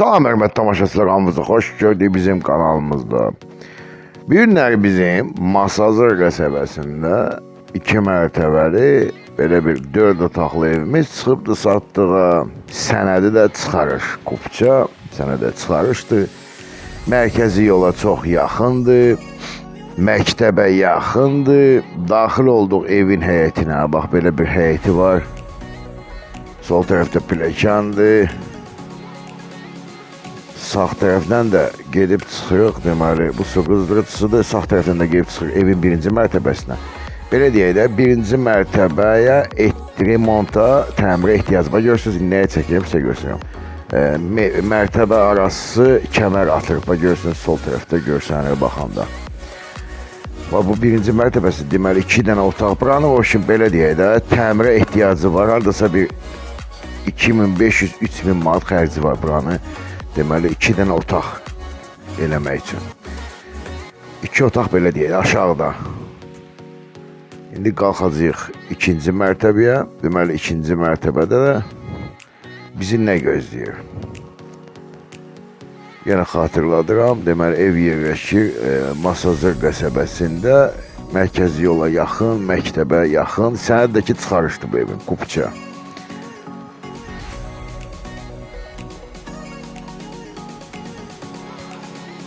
Salam hörmətli tamaşaçılar, hamınızı xoş gördük bizim kanalımızda. Bir günlər bizim Masazır qəsəbəsində iki mərtəbəli belə bir dörd otaqlı evimiz çıxıbdı satdığa. Sənədi də çıxarış, kupça sənədə çıxarışdı. Mərkəzi yola çox yaxındır. Məktəbə yaxındır. Daxil olduq evin həyətinə. Bax belə bir həyəti var. Sol tərəfdə pilləkəndir. Sağ tərəfdən də gedib çıxırıq, deməli, bu su qızdırıcısıdır. Sağ tərəfdən də gedib çıxırıq evin birinci mərtəbəsinə. Belə deyək də, birinci mərtəbəyə et remonta, təmirə ehtiyac var. Görürsünüz, nəyə çəkirəm, sizə göstərirəm. E, mərtəbə arası kəmər atılıb. Bax, Görürsünüz, sol tərəfdə görsənir baxanda. Bax, bu birinci mərtəbəsi, deməli, iki dənə otaq. Buranın o işin belə deyək də, təmirə ehtiyacı var. Hardasa bir 2500-3000 manat xərci var buranı. Deməli, iki dənə otaq eləmək üçün. İki otaq belə deyək, aşağıda. İndi qalxacağıq ikinci mərtəbəyə. Deməli, ikinci mərtəbədə də bizi nə gözləyir? Yenə xatırladıram. Deməli, ev yerləşir e, Masazır qəsəbəsində. Mərkəzi yola yaxın, məktəbə yaxın. Sənəddəki çıxarışdı bu evin, kupça.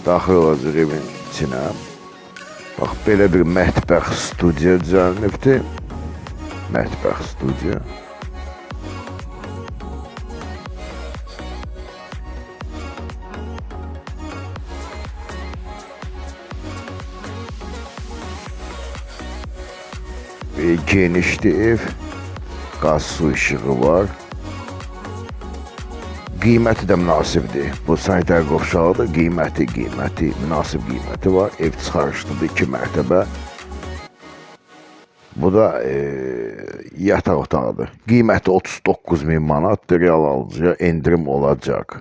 Daxil olacaq evin içinə. Bax belə bir mətbəx studiya düzəlnibdi. Mətbəx studiya. Genişdir ev. Qaz su işığı var. Qiyməti də münasibdir. Bu sanitar qovşağıdır. Qiyməti, qiyməti, münasib qiyməti var. Ev çıxarışlıdır, iki mərtəbə. Bu da e, yataq otağıdır. Qiyməti 39 min manatdır. Real alıcıya endirim olacaq.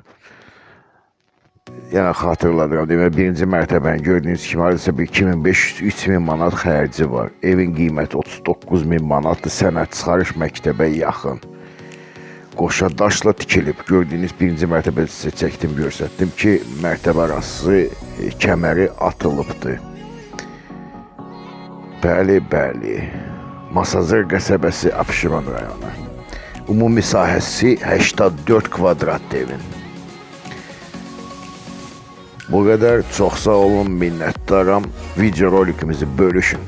Yəni xatırladıram. Demək birinci mərtəbənin gördüyünüz kimi hardasa bir 2500-3000 manat xərci var. Evin qiyməti 39 min manatdır. Sənət çıxarış məktəbə yaxın qoşa daşla tikilib. Gördüyünüz birinci mərtəbə sizə çəkdim, göstərdim ki, mərtəbə arası e, kəməri atılıbdı. Bəli, bəli. Masazır qəsəbəsi Abşeron rayonu. Ümumi sahəsi 84 kvadrat evin. Bu qədər çox sağ olun, minnətdaram. Video rolikimizi bölüşün.